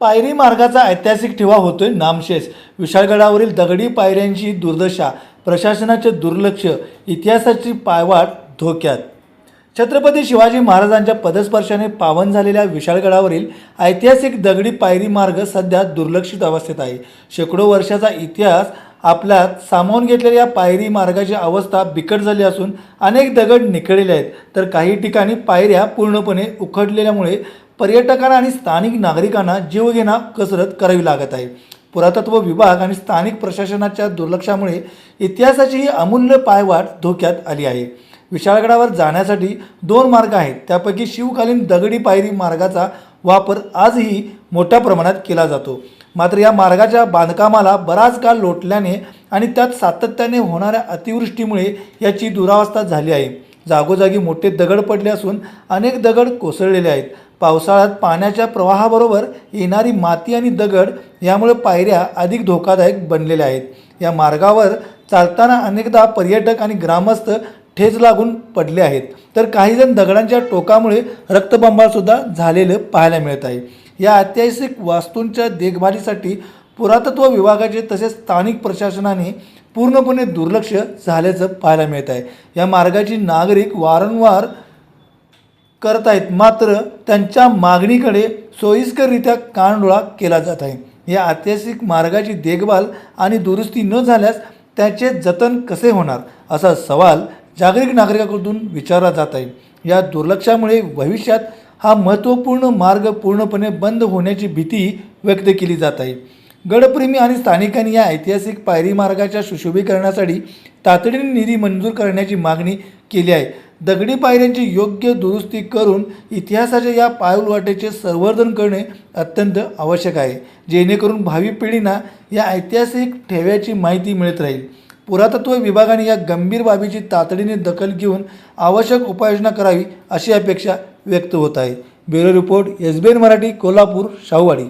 पायरी मार्गाचा ऐतिहासिक ठेवा होतोय नामशेष. विशाळगडावरील दगडी पायऱ्यांची दुर्दशा प्रशासनाचे दुर्लक्ष इतिहासाची पायवाट धोक्यात. छत्रपती शिवाजी महाराजांच्या पदस्पर्शाने पावन झालेल्या विशाळगडावरील ऐतिहासिक दगडी पायरी मार्ग सध्या दुर्लक्षित अवस्थेत आहे. शेकडो वर्षाचा इतिहास आपल्यात सामावून घेतलेल्या या पायरी मार्गाची अवस्था बिकट झाली असून अनेक दगड निखळलेले आहेत. तर काही ठिकाणी पायऱ्या पूर्णपणे उखडलेल्यामुळे पर्यटकांना आणि स्थानिक नागरिकांना जीवघेणा कसरत करावी लागत आहे. पुरातत्व विभाग आणि स्थानिक प्रशासनाच्या दुर्लक्षामुळे इतिहासाची ही अमूल्य पायवाट धोक्यात आली आहे. विशाळगडावर जाण्यासाठी दोन मार्ग आहेत. त्यापैकी शिवकालीन दगडी पायरी मार्गाचा वापर आजही मोठ्या प्रमाणात केला जातो. मात्र या मार्गाच्या बांधकामाला बराच काळ लोटल्याने आणि त्यात सातत्याने होणाऱ्या अतिवृष्टीमुळे याची दुरावस्था झाली आहे. जागोजागी मोठे दगड पडले असून अनेक दगड कोसळलेले आहेत. पावसाळ्यात पाण्याच्या प्रवाहाबरोबर येणारी माती आणि दगड यामुळे पायऱ्या अधिक धोकादायक बनलेल्या आहेत. या मार्गावर चालताना अनेकदा पर्यटक आणि ग्रामस्थ ठेच लागून पडले आहेत. तर काहीजण दगडांच्या टोकामुळे रक्तबंबाळसुद्धा झालेलं पाहायला मिळत आहे. या ऐतिहासिक वास्तूंच्या देखभालीसाठी पुरातत्व विभागाचे तसेच स्थानिक प्रशासनाने पूर्णपणे दुर्लक्ष झाल्याचं पाहायला मिळत आहे. या मार्गाची नागरिक वारंवार करत आहेत मात्र त्यांच्या मागणीकडे सोयीस्कररित्या कानडोळा केला जात आहे. या ऐतिहासिक मार्गाची देखभाल आणि दुरुस्ती न झाल्यास त्याचे जतन कसे होणार असा सवाल जागतिक नागरिकाकडून विचारला जात आहे. या दुर्लक्षामुळे भविष्यात हा महत्त्वपूर्ण मार्ग पूर्णपणे बंद होण्याची भीती व्यक्त केली जात आहे. गडप्रेमी आणि स्थानिकांनी या ऐतिहासिक पायरी मार्गाच्या सुशोभीकरणासाठी तातडीने निधी मंजूर करण्याची मागणी केली आहे. दगडी पायऱ्यांची योग्य दुरुस्ती करून इतिहासाच्या या पायलवाटेचे संवर्धन करणे अत्यंत आवश्यक आहे. जेणेकरून भावी पिढींना या ऐतिहासिक ठेव्याची माहिती मिळत राहील. पुरातत्व विभागाने या गंभीर बाबीची तातडीने दखल घेऊन आवश्यक उपाययोजना करावी अशी अपेक्षा व्यक्त होत आहे. Bureau report S B N Marathi Kolhapur Shahuwadi.